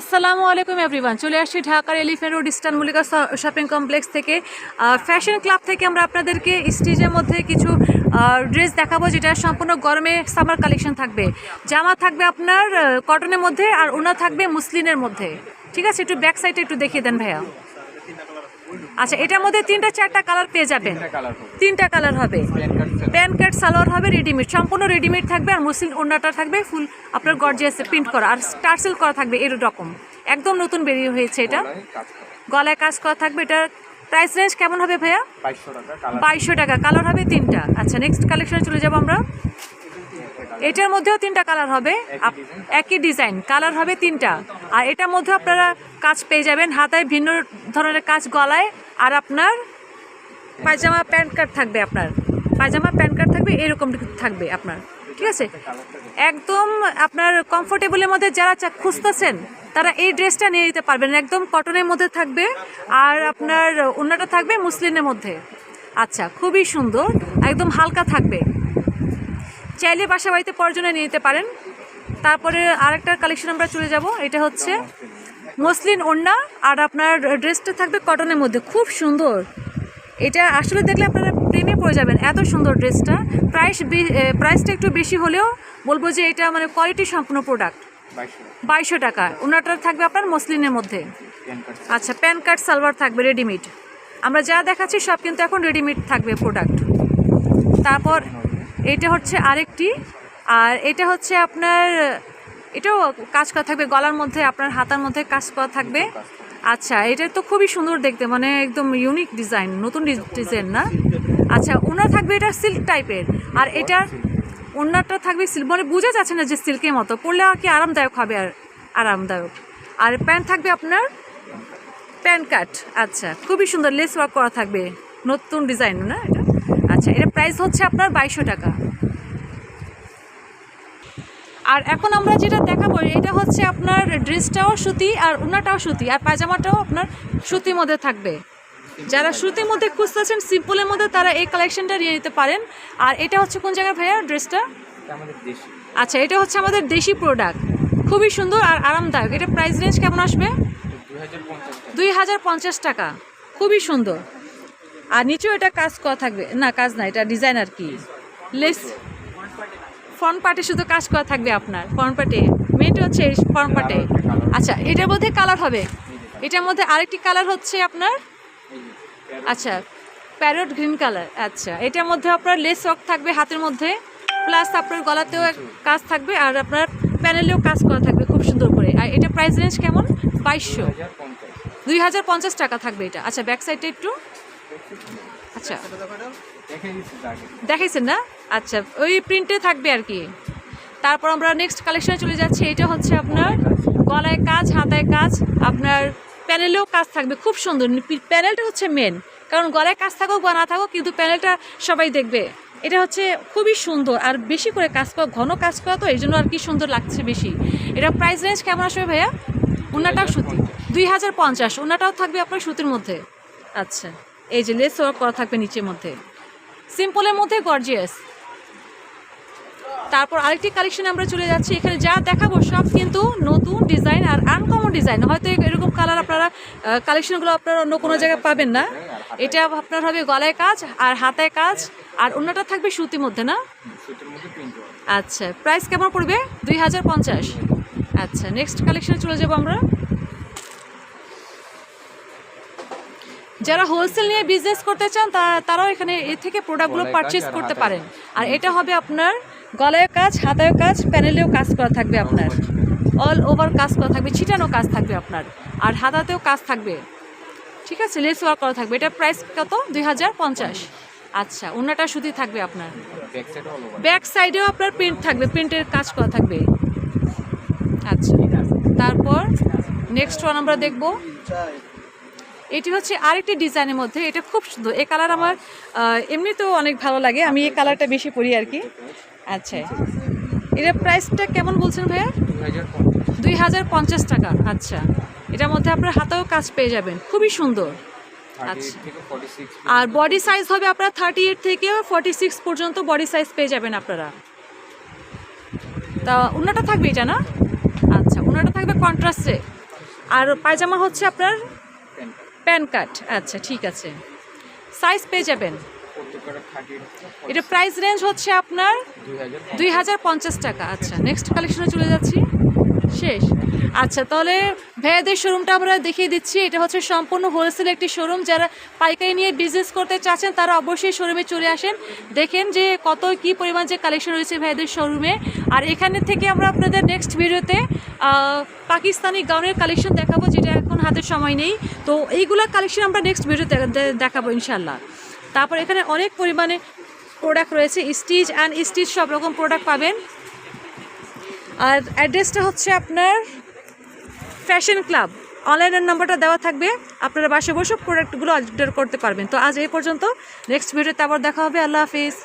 আসসালামু আলাইকুম এভরিওয়ান। চলে আসছি ঢাকার elephant road, eastern Mallika shopping complex থেকে। ফ্যাশন ক্লাব থেকে আমরা আপনাদেরকে স্টেজের মধ্যে কিছু ড্রেস দেখাবো যেটা সম্পূর্ণ গরমে সামার কালেকশন থাকবে। জামা থাকবে আপনার কটনের মধ্যে আর ওনা থাকবে মুসলিনের মধ্যে। ঠিক আছে? একটু ব্যাক সাইডে একটু দেখিয়ে দেন ভাইয়া। আচ্ছা এটার মধ্যে তিনটা চারটা কালার পেয়ে যাবেন। তিনটা কালার হবে। প্যান কার্ড সালোয়ার হবে রেডিমেড সম্পূর্ণ রেডিমেড থাকবে আর মুসলিম ওড়নাটা থাকবে ফুল আপনার গর্জিয়াস প্রিন্ট করা। আর টার্সেল করা থাকবে এরকম। একদম নতুন বেরিয়ে হয়েছে এটা। গলায় কাজ করা। থাকবে। এটার প্রাইস রেঞ্জ কেমন হবে ভাইয়া? বাইশশো টাকা কালার হবে তিনটা। আচ্ছা নেক্সট কালেকশনে চলে যাব আমরা। এটার মধ্যেও তিনটা কালার হবে। একই ডিজাইন কালার হবে তিনটা। আর এটার মধ্যে আপনারা কাজ পেয়ে যাবেন হাতায় ভিন্ন ধরনের কাজ গলায়। আর আপনার পায়জামা প্যান্ট কার্ড থাকবে আপনার। পায়জামা প্যান্ট কার্ড থাকবে এরকম থাকবে আপনার। ঠিক আছে? একদম আপনার কমফোর্টেবলের মধ্যে যারা খুঁজতেছেন তারা এই ড্রেসটা নিয়ে নিতে পারবেন। একদম কটনের মধ্যে থাকবে। আর আপনার অন্যটা থাকবে মুসলিনের মধ্যে। আচ্ছা খুবই সুন্দর। একদম হালকা থাকবে। চাইলে বাসা বাড়িতে পর্যনে নিয়ে নিতে পারেন। তারপরে আরেকটা কালেকশন আমরা চলে যাব, এটা হচ্ছে মসলিন ওড়না, আর আপনার ড্রেসটা থাকবে কটনের মধ্যে। খুব সুন্দর। এটা আসলে দেখলে আপনারা প্রেমে পড়ে যাবেন, এত সুন্দর ড্রেসটা প্রাইস প্রাইসটা একটু বেশি হলেও বলব যে এটা মানে কোয়ালিটি সম্পূর্ণ প্রোডাক্ট বাইশশো টাকা। ওনাটা থাকবে আপনার মসলিনের মধ্যে। আচ্ছা প্যান কার্ড সালোয়ার থাকবে রেডিমেড আমরা যা দেখাচ্ছি সব কিন্তু এখন রেডিমেড থাকবে প্রোডাক্ট তারপর এটা হচ্ছে আরেকটি, আর এটা হচ্ছে আপনার, এটাও কাজ করা থাকবে, গলার মধ্যে, আপনার হাতার মধ্যে কাজ করা থাকবে। আচ্ছা এটা তো খুবই সুন্দর দেখতে মানে একদম ইউনিক ডিজাইন নতুন ডিজাইন না? আচ্ছা ওনার থাকবে এটা সিল্ক টাইপের আর এটা ওনারটা থাকবে সিল্ক মানে বোঝা যাচ্ছে না যে সিল্কের মতো, পরলে আর কি আরামদায়ক হবে আর আরামদায়ক। আর প্যান্ট থাকবে আপনার প্যান কার্ড আচ্ছা খুবই সুন্দর লেস ওয়ার্ক করা থাকবে, নতুন ডিজাইন না এটা? আচ্ছা এটা প্রাইস হচ্ছে আপনার বাইশশো টাকা। আর এখন আমরা যেটা দেখাবো এটা হচ্ছে আপনার ড্রেসটাও সুতি আর ওনাটাও সুতি আর পায়জামাটাও আপনার সুতির মধ্যে থাকবে। যারা সুতির মধ্যে খুঁজতেছেন সিম্পলের মধ্যে তারা এই কালেকশনটা নিয়ে নিতে পারেন। আর এটা হচ্ছে কোন জায়গায় ভাইয়া ড্রেসটা? আচ্ছা এটা হচ্ছে আমাদের দেশি প্রোডাক্ট খুবই সুন্দর আর আরামদায়ক। এটা প্রাইস রেঞ্জ কেমন আসবে? দুই হাজার পঞ্চাশ টাকা। খুবই সুন্দর। আর নিচেও এটা কাজ করা থাকবে। না, কাজ না, এটা ডিজাইন আর কি লেস ফ্রন্ট পার্টে শুধু কাজ করা থাকবে আপনার। ফ্রন্ট পার্টে মেয়েটা হচ্ছে ফ্রন্ট পার্টে আচ্ছা এটার মধ্যে কালার হবে। এটার মধ্যে আরেকটি কালার হচ্ছে আপনার? আচ্ছা প্যারট গ্রিন কালার আচ্ছা এটার মধ্যে আপনার লেস ওয়ার্ক থাকবে হাতের মধ্যে। প্লাস আপনার গলাতেও কাজ থাকবে আর আপনার প্যানেলেও কাজ করা থাকবে খুব সুন্দর করে। আর এটা প্রাইস রেঞ্জ কেমন? বাইশশো। দুই হাজার পঞ্চাশ টাকা থাকবে এটা। আচ্ছা ব্যাক সাইডে একটু। আচ্ছা। দেখে দেখাইছেন না? আচ্ছা ওই প্রিন্টে থাকবে আর কি। তারপর আমরা নেক্সট কালেকশনে চলে যাচ্ছি। এটা হচ্ছে আপনার গলায় কাজ হাতায় কাজ। আপনার প্যানেলেও কাজ থাকবে। খুব সুন্দর। প্যানেলটা হচ্ছে মেন কারণ গলায় কাজ থাকুক বা না থাকুক কিন্তু প্যানেলটা সবাই দেখবে। এটা হচ্ছে খুবই সুন্দর। আর বেশি করে কাজ করা ঘন কাজ করা তো এই জন্য আর কি সুন্দর লাগছে বেশি। এটা প্রাইস রেঞ্জ কেমন আসবে ভাইয়া? ওনাটাও সুতি দুই হাজার পঞ্চাশ। ওনাটাও থাকবে আপনার সুতির মধ্যে। আচ্ছা। এই যে লেস ওয়ার্ক করা থাকবে নিচের মধ্যে। সিম্পলের মধ্যে গর্জিয়াস। তারপর আরেকটি কালেকশনে আমরা চলে যাচ্ছি। এখানে যা দেখাবো সব কিন্তু নতুন ডিজাইন আর আনকমন ডিজাইন। হয়তো এরকম কালার আপনারা কালেকশনগুলো আপনারা অন্য কোনো জায়গায় পাবেন না। এটা আপনার হবে গলায় কাজ আর হাতায় কাজ। আর অন্যটা থাকবে সুতির মধ্যে না? আচ্ছা প্রাইস কেমন পড়বে? দুই হাজার পঞ্চাশ। আচ্ছা নেক্সট কালেকশনে চলে যাব আমরা। যারা হোলসেল নিয়ে বিজনেস করতে চান তা- তারাও এখানে এ থেকে প্রোডাক্টগুলো পারচেস করতে পারেন। আর এটা হবে আপনার গলায় কাজ হাতায় কাজ প্যানেলেও কাজ করা থাকবে আপনার। অল ওভার কাজ করা থাকবে ছিটানো কাজ থাকবে আপনার। আর হাতাতেও কাজ থাকবে। ঠিক আছে লেস ওয়ার্ক করা থাকবে। এটার প্রাইস কত? দুই হাজার পঞ্চাশ। আচ্ছা অন্যটা সুতি থাকবে আপনার। ব্যাক সাইডেও আপনার প্রিন্ট থাকবে প্রিন্টের কাজ করা থাকবে। আচ্ছা তারপর নেক্সট ওয়ান আমরা দেখব। এটি হচ্ছে আরেকটি ডিজাইনের মধ্যে এটা খুব সুন্দর। এই কালার আমার এমনিতেও অনেক ভালো লাগে। আমি এই কালারটা বেশি পরি আর কি। আচ্ছা। এটার প্রাইসটা কেমন বলছেন ভাইয়া? দুই হাজার পঞ্চাশ। টাকা। আচ্ছা। এটার মধ্যে আপনার হাতেও কাজ পেয়ে যাবেন। খুবই সুন্দর। আচ্ছা। আর বডি সাইজ হবে আপনার থার্টি এইট থেকে ফর্টি সিক্স পর্যন্ত বডি সাইজ পেয়ে যাবেন আপনারা। তা উন্নাটা থাকবে এটা না? আচ্ছা উন্নাটা থাকবে কন্ট্রাস্টে। আর পায়জামা হচ্ছে আপনার প্যান কার্ড। আচ্ছা ঠিক আছে। সাইজ পেয়ে যাবেন। এটা প্রাইস রেঞ্জ হচ্ছে আপনার দুই হাজার পঞ্চাশ। টাকা। আচ্ছা নেক্সট কালেকশনে চলে যাচ্ছি। শেষ। আচ্ছা তাহলে ভাইয়াদের শোরুমটা আমরা দেখিয়ে দিচ্ছি। এটা হচ্ছে সম্পূর্ণ হোলসেল একটি শোরুম যারা পাইকারি নিয়ে বিজনেস করতে চাচ্ছেন, তারা অবশ্যই শোরুমে চলে আসেন। দেখেন যে কত কি পরিমাণ যে কালেকশন রয়েছে ভাইয়াদের শোরুমে আর এখানে থেকে আমরা আপনাদের নেক্সট ভিডিওতে পাকিস্তানি গাউনের কালেকশন দেখাবো, যেটা এখন হাতের সময় নেই। তো এইগুলো কালেকশন আমরা নেক্সট ভিডিওতে দেখাবো ইনশাল্লাহ তারপর এখানে অনেক পরিমাণে প্রোডাক্ট রয়েছে। স্টিচ অ্যান্ড স্টিচ সব রকম প্রোডাক্ট পাবেন। আর অ্যাড্রেসটা হচ্ছে আপনার ফ্যাশন ক্লাব। অনলাইনের নাম্বারটা দেওয়া থাকবে। আপনারা বাসে বসে প্রোডাক্টগুলো অর্ডার করতে পারবেন। তো আজ এই পর্যন্ত। নেক্সট ভিডিওতে আবার দেখা হবে। আল্লাহ হাফিজ।